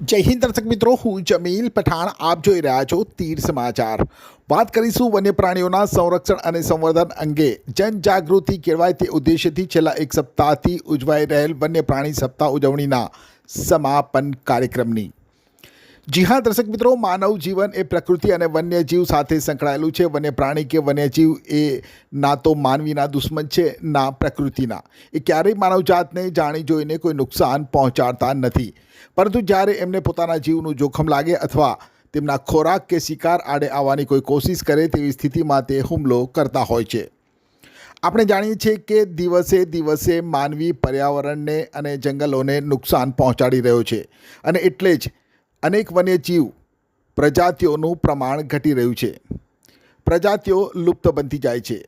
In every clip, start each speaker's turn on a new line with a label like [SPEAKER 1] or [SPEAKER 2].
[SPEAKER 1] જય હિન્દ દર્શક મિત્રો, હું જમીલ પઠાણ, આપ જોઈ રહ્યા છો તીર સમાચાર. વાત કરીશું વન્ય પ્રાણીઓના સંરક્ષણ અને સંવર્ધન અંગે. જનજાગૃતિ કેળવાય તે ઉદ્દેશ્યથી છેલ્લા એક સપ્તાહથી ઉજવાઈ રહેલ વન્ય પ્રાણી સપ્તાહ ઉજવણીના સમાપન કાર્યક્રમની. જી હા, દર્શક મિત્રો, માનવ જીવન એ પ્રકૃતિ અને વન્યજીવ સાથે સંકળાયેલું છે. વન્ય પ્રાણી કે વન્યજીવ એ ના તો માનવીના દુશ્મન છે, ના પ્રકૃતિના એ ક્યારેય માનવજાતને જાણી જોઈને કોઈ નુકસાન પહોંચાડતા નથી. પરંતુ જ્યારે એમને પોતાના જીવનું જોખમ લાગે અથવા તેમના ખોરાક કે શિકાર આડે આવવાની કોઈ કોશિશ કરે તેવી સ્થિતિમાં તે હુમલો કરતા હોય છે. આપણે જાણીએ છીએ કે દિવસે દિવસે માનવી પર્યાવરણને અને જંગલોને નુકસાન પહોંચાડી રહ્યો છે. અને એટલે જ અનેક વન્યજીવ પ્રજાતિઓનું પ્રમાણ ઘટી રહ્યું છે. પ્રજાતિઓ લુપ્ત બનતી જાય છે.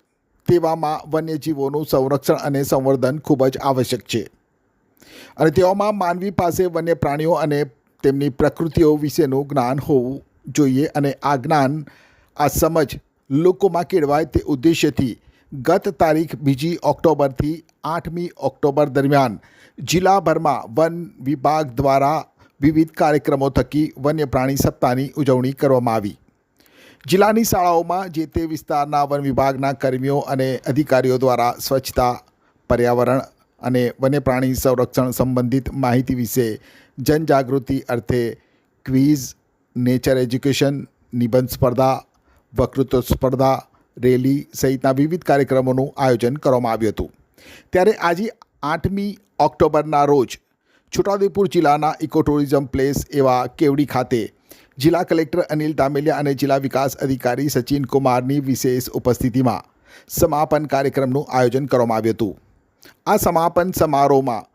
[SPEAKER 1] તેવામાં વન્યજીવોનું સંરક્ષણ અને સંવર્ધન ખૂબ જ આવશ્યક છે. અને તેવામાં માનવી પાસે વન્ય પ્રાણીઓ અને તેમની પ્રકૃતિઓ વિશેનું જ્ઞાન હોવું જોઈએ અને આ જ્ઞાન, આ સમજ લોકોમાં કેળવાય તે ઉદ્દેશ્યથી ગત તારીખ બીજી ઓક્ટોબરથી આઠમી ઓક્ટોબર દરમિયાન જિલ્લાભરમાં વન વિભાગ દ્વારા વિવિધ કાર્યક્રમો થકી વન્ય પ્રાણી સપ્તાહની ઉજવણી કરવામાં આવી. જિલ્લાની શાળાઓમાં જે તે વિસ્તારના વન વિભાગના કર્મીઓ અને અધિકારીઓ દ્વારા સ્વચ્છતા, પર્યાવરણ અને વન્ય પ્રાણી સંરક્ષણ સંબંધિત માહિતી વિશે જનજાગૃતિ અર્થે ક્વિઝ, નેચર એજ્યુકેશન, નિબંધ સ્પર્ધા વકૃત્વ સ્પર્ધા, રેલી સહિતના વિવિધ કાર્યક્રમોનું આયોજન કરવામાં આવ્યું હતું. ત્યારે આજે આઠમી ઓક્ટોબરના રોજ છોટાઉદેપુર જિલ્લાના ઇકો ટુરિઝમ પ્લેસ એવા કેવડી ખાતે જિલ્લા કલેક્ટર અનિલ તામેલિયા અને જિલ્લા વિકાસ અધિકારી સચિન કુમારની વિશેષ ઉપસ્થિતિમાં સમાપન કાર્યક્રમનું આયોજન કરવામાં આવ્યું હતું. આ સમાપન સમારોહમાં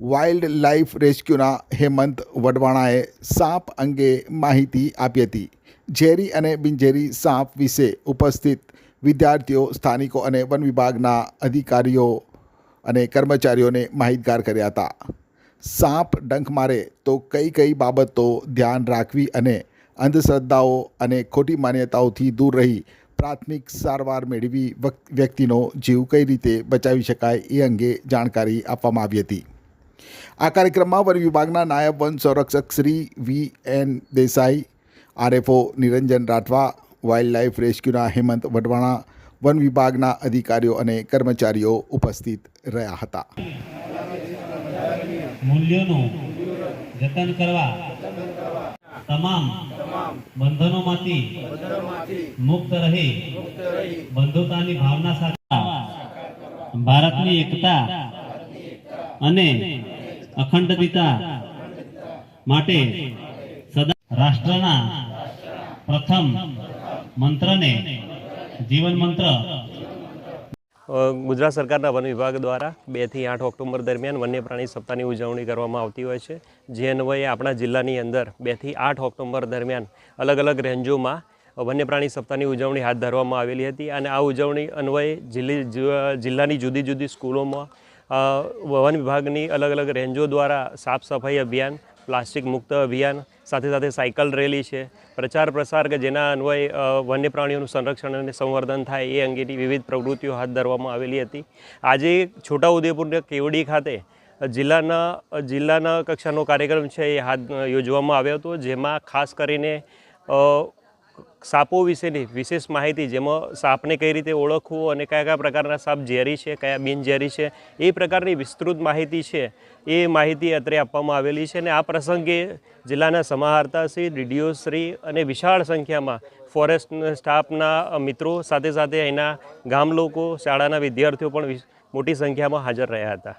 [SPEAKER 1] વાઇલ્ડ લાઈફ રેસ્ક્યુના હેમંત વડવાણાએ સાપ અંગે માહિતી આપી હતી. ઝેરી અને બિનઝેરી સાપ વિશે ઉપસ્થિત વિદ્યાર્થીઓ, સ્થાનિકો અને વન વિભાગના અધિકારીઓ અને કર્મચારીઓને માહિતગાર કર્યા હતા. સાપ ડંખ મારે તો કઈ કઈ બાબતો ધ્યાન રાખવી અને અંધશ્રદ્ધાઓ અને ખોટી માન્યતાઓથી દૂર રહી, પ્રાથમિક સારવાર મેળવી વ્યક્તિનો જીવ કઈ રીતે બચાવી શકાય એ અંગે જાણકારી આપવામાં આવી હતી. આ કાર્યક્રમમાં વન વિભાગના નાયબ વન સંરક્ષક Shri V N Desai, RFO Niranjan Rathwa wildlife રેસ્ક્યુના Hemant Vadvana વન વિભાગના અધિકારીઓ અને કર્મચારીઓ ઉપસ્થિત રહ્યા હતા.
[SPEAKER 2] મૂલ્યોનું જતન કરવા તમામ બંધનોમાંથી મુક્ત રહી બંધુતાની ભાવના સાથે ભારતની એકતા અને અખંડિતતા માટે સદા રાષ્ટ્રના પ્રથમ મંત્રને જીવન મંત્ર
[SPEAKER 3] ગુજરાત સરકારના વન વિભાગ દ્વારા બેથી આઠ ઓક્ટોબર દરમિયાન વન્ય પ્રાણી સપ્તાહની ઉજવણી કરવામાં આવતી હોય છે. જે અન્વયે આપણા જિલ્લાની અંદર બેથી આઠ ઓક્ટોબર દરમિયાન અલગ અલગ રેન્જોમાં વન્ય પ્રાણી સપ્તાહની ઉજવણી હાથ ધરવામાં આવેલી હતી અને આ ઉજવણી અન્વયે જિલ્લી જિલ્લાની જુદી જુદી સ્કૂલોમાં વન વિભાગની અલગ અલગ રેન્જો દ્વારા સાફ સફાઈ અભિયાન પ્લાસ્ટિક મુક્ત અભિયાન, સાથે સાથે સાયકલ રેલી છે. પ્રચાર પ્રસાર કે જેના અન્વયે વન્ય પ્રાણીઓનું સંરક્ષણ અને સંવર્ધન થાય એ અંગેની વિવિધ પ્રવૃત્તિઓ હાથ ધરવામાં આવેલી હતી. આજે છોટાઉદેપુરના કેવડી ખાતે જિલ્લાના જિલ્લાના કક્ષાનો કાર્યક્રમ છે એ હાથ યોજવામાં આવ્યો હતો, જેમાં ખાસ કરીને સાપો વિશેની વિશેષ માહિતી જેમાં સાપને કઈ રીતે ઓળખવું અને કયા કયા પ્રકારના સાપ ઝેરી છે, કયા બિનઝેરી છે, એ પ્રકારની વિસ્તૃત માહિતી છે, એ માહિતી અત્રે આપવામાં આવેલી છે અને આ પ્રસંગે જિલ્લાના સમાહર્તાશ્રી ડીડીઓશ્રી અને વિશાળ સંખ્યામાં ફોરેસ્ટ સ્ટાફના મિત્રો સાથે સાથે અહીંના ગામ લોકો શાળાના વિદ્યાર્થીઓ પણ મોટી સંખ્યામાં હાજર રહ્યા હતા.